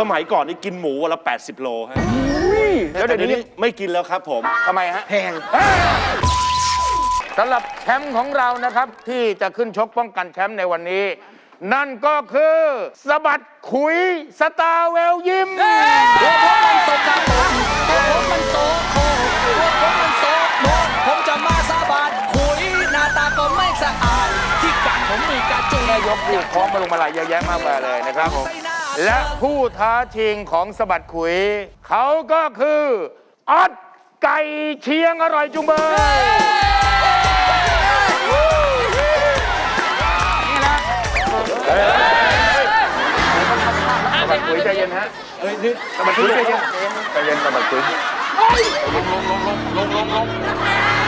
สมัยก่อนนี่กินหมูวันละ 80 โลฮะแล้วเดี๋ยวนี้ไม่กินแล้วครับผมทำไมฮะแพงสำหรับแชมป์ของเรานะครับ ที่จะขึ้นชกป้องกันแชมป์ในวันนี้ นั่นก็คือสะบัดขุยสตาร์เวลยิมตัวผมมันสกปรกตัวผมมันโสโครกตัวผมมันโสโมกผมจะมาสาบานคุยหน้าตาก็ไม่สะอาดที่กัดผมมีกระจุยแม่ยกลูกคล้องมาลงมาลายเยอะแยะมากมายเลยนะครับผม และผู้ท้าชิงของสะบัดขุย เขาก็คือออดไก่เชียงอร่อยจุงเบยสะบัดขุยใจเย็นฮะสะบัดขุยใจเย็นใจเย็นสะบัดขุยลงลงลงลงลงลง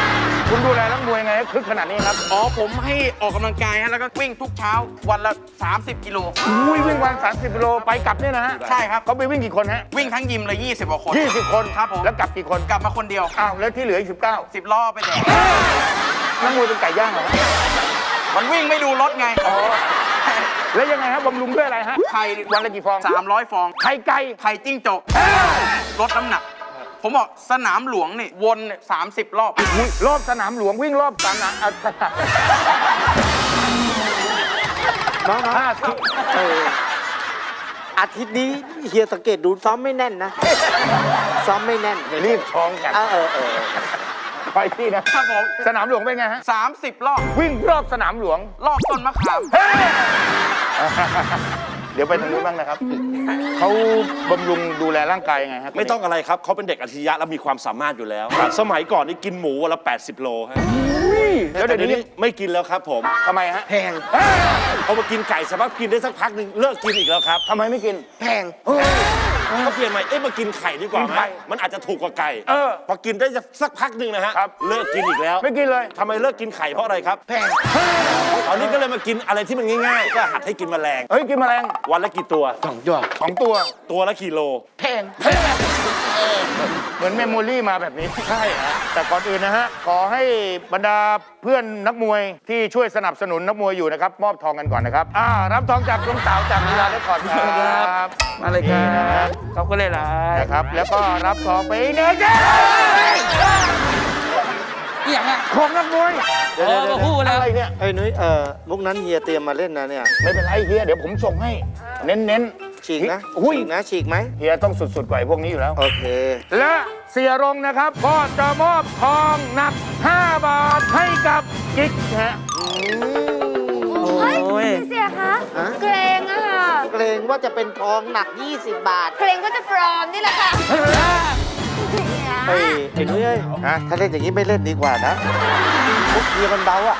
คุณดูแลนักมวยไงให้คึกขนาดนี้ครับ อ๋อ ผมให้ออกกำลังกายฮะแล้วก็วิ่งทุกเช้าวันละ 30 กิโล อุ้ยวิ่งวัน 30กิโลไปกลับเนี่ยนะฮะใช่ครับ เขาไปวิ่งกี่คนฮะวิ่งทั้งยิมเลย 20กว่าคน 20 คนครับผม แล้วกลับกี่คนกลับมาคนเดียว อ้าวแล้วที่เหลืออีก19 10ล้อไปแดกนักมวยเป็นไก่ย่างเหรอมันวิ่งไม่ดูรถไงแล้วยังไงฮะบำรุงด้วยอะไรฮะไข่วันละกี่ฟอง300 ฟอง ไข่ไก่ไข่จิ้งจกลดน้ำหนัก ผมบอกสนามหลวงนี่วนเนี่ย30 รอบ อุ๊ยรอบสนามหลวงวิ่งรอบสนามอะสนามน้องห้าสิบๆเอออาทิตย์นี้เฮียสังเกตดูซ้อมไม่แน่นนะ ซ้อมไม่แน่นรีบท้องกันเออเออเออไปที่นะครับผม สนามหลวงเป็นไงฮะ 30 รอบ วิ่งรอบสนามหลวง รอบต้นมะขาม เดี๋ยวไปทางนู้นบ้างนะครับเขาบำรุงดูแลร่างกายยังไงฮะไม่ต้องอะไรครับเขาเป็นเด็กอัจฉริยะและมีความสามารถอยู่แล้ว สมัยก่อนนี่กินหมูวันละ 80 โลฮะแล้วเดี๋ยวนี้ไม่กินแล้วครับผมทำไมฮะแพงพอมากินไก่สักพักกินได้สักพักหนึ่งเลิกกินอีกแล้วครับทำไมไม่กินแพง ก็เปลี่ยนใหม่ เอ๊ะมากินไข่ดีกว่ากินไหมไข่มันอาจจะถูกกว่าไก่เออพอกินได้สักพักหนึ่งนะฮะ ครับ เลิกกินอีกแล้วไม่กินเลย ทำไมเลิกกินไข่เพราะอะไรครับแพงตอนนี้ก็เลยมากินอะไรที่มันง่ายๆ ก็หัดให้กินแมลง เฮ้ย กินแมลงวันละกี่ตัว สองยอดสองตัว ตัวละกี่โล แพง เหมือนเมมโมรี่มาแบบนี้ใช่ฮะแต่ก่อนอื่นนะฮะ ขอให้บรรดาเพื่อนนักมวยที่ช่วยสนับสนุนนักมวยอยู่นะครับ มอบทองกันก่อนนะครับ อ่า รับทองจากลุงสาวจากเวลาได้ก่อนครับมาเลยครับเขาก็เลยหลายนะครับ แล้วก็รับทองไปเนื้อเจ้อหย่างอะ ของนักมวยเดี๋ยวเดี๋ยวเดี๋ยว พูดแล้ว อะไรเนี่ย ไอ้นุ้ยเออมุกนั้นเฮียเตรียมมาเล่นนะเนี่ย ไม่เป็นไรเฮียเดี๋ยวผมส่งให้ เน้นเน้น ฉีกนะอุ้ย ฉีกนะฉีกไหมเฮียต้องสุดๆกว่าไอ้พวกนี้อยู่แล้ว โอเค และเสียรงนะครับ ก็จะมอบทองหนัก 5 บาทให้กับกิ๊กฮะเฮ้ยเสียคะฮะ เกรงอะค่ะ เกรงว่าจะเป็นทองหนัก 20 บาทเกรงว่าจะปลอมนี่แหละค่ะไอ้ไอ้นุ้ยเอ้ยฮะถ้าเล่นอย่างนี้ไม่เล่นดีกว่านะมุกเฮียมันเบาอะ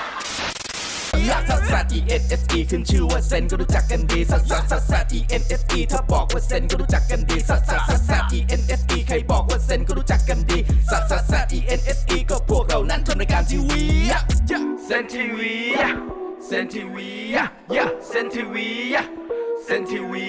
ลักซัสซัส E N S E ขึ้นชื่อว่าเซนก็รู้จักกันดีซัสซัสซัสซัส E N S E ถ้าบอกว่าเซนก็รู้จักกันดีซัสซัสซัสซัส E N S E ใครบอกว่าเซนก็รู้จักกันดีซัสซัสซัส E N S E ก็พวกเรานั้นทำรายการทีวีเซนทีวีเซนทีวีเซนทีวีเซนทีวี